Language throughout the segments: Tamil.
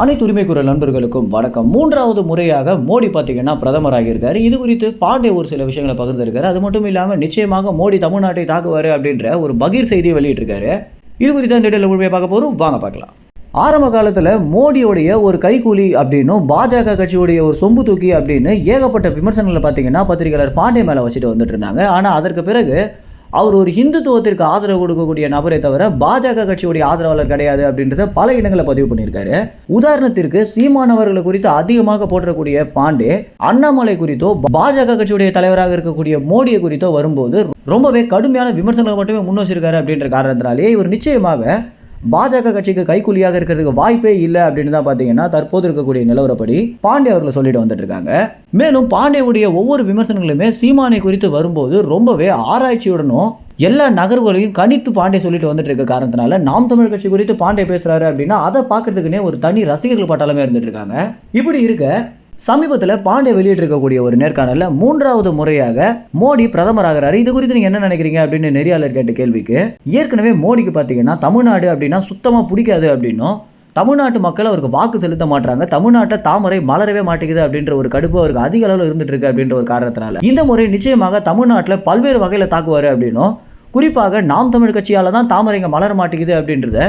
அனைத்து உரிமை குரல் நண்பர்களுக்கும் வணக்கம். மூன்றாவது முறையாக மோடி பார்த்தீங்கன்னா பிரதமராக இருக்காரு இது குறித்து பாண்டே ஒரு சில விஷயங்களை பகிர்ந்திருக்காரு. அது மட்டும் இல்லாமல் நிச்சயமாக மோடி தமிழ்நாட்டை தாக்குவார் அப்படின்ற ஒரு பகீர் செய்தியை வெளியிட்டிருக்காரு. இது குறித்து அந்த இடையில முழுமையாக பார்க்க போகிறோம் வாங்க பார்க்கலாம். ஆரம்ப காலத்தில் மோடியோடைய ஒரு கைக்கூலி அப்படின்னும் பாஜக கட்சியுடைய ஒரு சொம்பு தூக்கி அப்படின்னு ஏகப்பட்ட விமர்சனங்களை பார்த்தீங்கன்னா பத்திரிகையாளர் பாண்டே மேலே வச்சுட்டு வந்துட்டு இருந்தாங்க. ஆனால் அதற்கு பிறகு அவர் ஒரு ஹிந்துத்துவத்திற்கு ஆதரவு கொடுக்கக்கூடிய நபரை தவிர பாஜக கட்சியுடைய ஆதரவாளர் கிடையாது அப்படின்றத பல இடங்களில் பதிவு பண்ணியிருக்காரு. உதாரணத்திற்கு சீமானவர்களை குறித்து அதிகமாக போற்றக்கூடிய பாண்டே அண்ணாமலை குறித்தோ பாஜக கட்சியுடைய தலைவராக இருக்கக்கூடிய மோடியை குறித்தோ வரும்போது ரொம்பவே கடுமையான விமர்சனங்கள் மட்டுமே முன் வச்சிருக்காரு அப்படின்ற காரணத்தினாலேயே இவர் நிச்சயமாக பாஜக கட்சிக்கு கைக்கூலியாக இருக்கிறதுக்கு வாய்ப்பே இல்லை அப்படின்னு தான் பார்த்தீங்கன்னா தற்போது இருக்கக்கூடிய நிலவரப்படி பாண்டே அவர்களை சொல்லிட்டு வந்துட்டு இருக்காங்க. மேலும் பாண்டேவுடைய ஒவ்வொரு விமர்சனங்களுமே சீமானை குறித்து வரும்போது ரொம்பவே ஆராய்ச்சியுடனும் எல்லா நகர்வுகளையும் கணித்து பாண்டே சொல்லிட்டு வந்துட்டு இருக்க காரணத்தினால நாம் தமிழ் கட்சி குறித்து பாண்டே பேசுறாரு அப்படின்னா அதை பார்க்கறதுக்குனே ஒரு தனி ரசிகர்கள் பட்டாளமே இருந்துட்டு இருக்காங்க. இப்படி இருக்க சமீபத்தில் பாண்டே வெளியிட்டிருக்கக்கூடிய ஒரு நேர்காணலில் மூன்றாவது முறையாக மோடி பிரதமராகிறாரு. இது குறித்து நீங்கள் என்ன நினைக்கிறீங்க அப்படின்னு நெறியாளர் கேட்ட கேள்விக்கு ஏற்கனவே மோடிக்கு பார்த்தீங்கன்னா தமிழ்நாடு அப்படின்னா சுத்தமாக பிடிக்காது அப்படின்னும் தமிழ்நாட்டு மக்கள் அவருக்கு வாக்கு செலுத்த மாட்டாங்க தமிழ்நாட்டை தாமரை மலரவே மாட்டேங்குது அப்படின்ற ஒரு கடுப்பு அவருக்கு அதிக அளவில் இருந்துட்டு இருக்கு அப்படின்ற ஒரு காரணத்தினால. இந்த முறை நிச்சயமாக தமிழ்நாட்டில் பல்வேறு வகையில் தாக்குவார் அப்படின்னும் குறிப்பாக நாம் தமிழ் கட்சியால் தான் தாமரைங்க மலர மாட்டேங்குது அப்படின்றத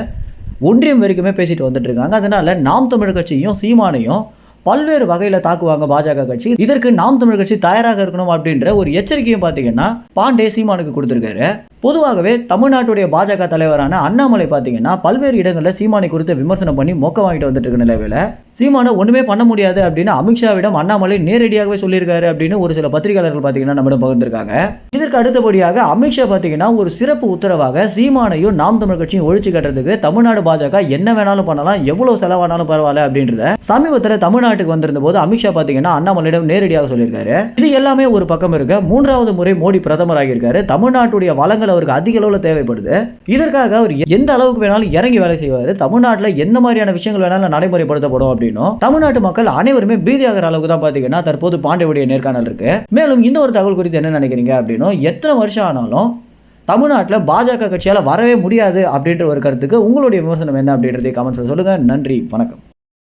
ஒன்றியம் வரைக்குமே பேசிட்டு வந்துட்டு இருக்காங்க அதனால நாம் தமிழ் கட்சியும் சீமானையும் பல்வேறு வகையில் தாக்குவாங்க பாஜக கட்சி. இதற்கு நாம் தமிழ் கட்சி தயாராக இருக்கணும் அப்படின்ற ஒரு எச்சரிக்கையும் பார்த்தீங்கன்னா பாண்டே சீமானுக்கு கொடுத்துருக்காரு. பொதுவாகவே தமிழ்நாட்டுடைய பாஜக தலைவரான அண்ணாமலை பார்த்தீங்கன்னா பல்வேறு இடங்களில் சீமானை குறித்து விமர்சனம் பண்ணி மொக்க வாங்கிட்டு வந்துட்டு இருக்க நிலவில் சீமானை ஒன்றுமே பண்ண முடியாது அப்படின்னு அமித்ஷாவிடம் அண்ணாமலை நேரடியாகவே சொல்லியிருக்காரு அப்படின்னு ஒரு சில பத்திரிகையாளர்கள் பார்த்தீங்கன்னா நம்மிடம் பகிர்ந்திருக்காங்க. இதற்கு அடுத்தபடியாக அமித்ஷா பார்த்தீங்கன்னா ஒரு சிறப்பு உத்தரவாக சீமானையும் நாம் தமிழ் கட்சியும் ஒழிச்சு கட்டுறதுக்கு தமிழ்நாடு பாஜக என்ன வேணாலும் பண்ணலாம் எவ்வளோ செலவானாலும் பரவாயில்ல அப்படின்றத சமீபத்தில் தமிழ்நாடு தமிழ்நாட்டுக்கு வந்திருந்த போது அமித்ஷா பார்த்தீங்கன்னா அண்ணாமலையிடம் நேரடியாக சொல்லியிருக்காரு. இது எல்லாமே ஒரு பக்கம் இருக்க மூன்றாவது முறை மோடி பிரதமர் ஆகியிருக்காரு தமிழ்நாட்டுடைய வளங்கள் அவருக்கு அதிக அளவில் தேவைப்படுது. இதற்காக அவர் எந்த அளவுக்கு வேணாலும் இறங்கி வேலை செய்வார் தமிழ்நாட்டில் எந்த மாதிரியான விஷயங்கள் வேணாலும் நடைமுறைப்படுத்தப்படும் அப்படின்னும் தமிழ்நாட்டு மக்கள் அனைவருமே பீதியாகிற அளவுக்கு தான் பார்த்தீங்கன்னா தற்போது பாண்டியவுடைய நேர்காணல் இருக்கு. மேலும் இந்த ஒரு தகவல் குறித்து என்ன நினைக்கிறீங்க அப்படின்னும் எத்தனை வருஷம் ஆனாலும் தமிழ்நாட்டில் பாஜக கட்சியால் வரவே முடியாது அப்படின்ற ஒரு கருத்துக்கு உங்களுடைய விமர்சனம் என்ன அப்படின்றதை கமெண்ட்ஸில் சொல்லுங்கள் நன்றி வணக்கம்.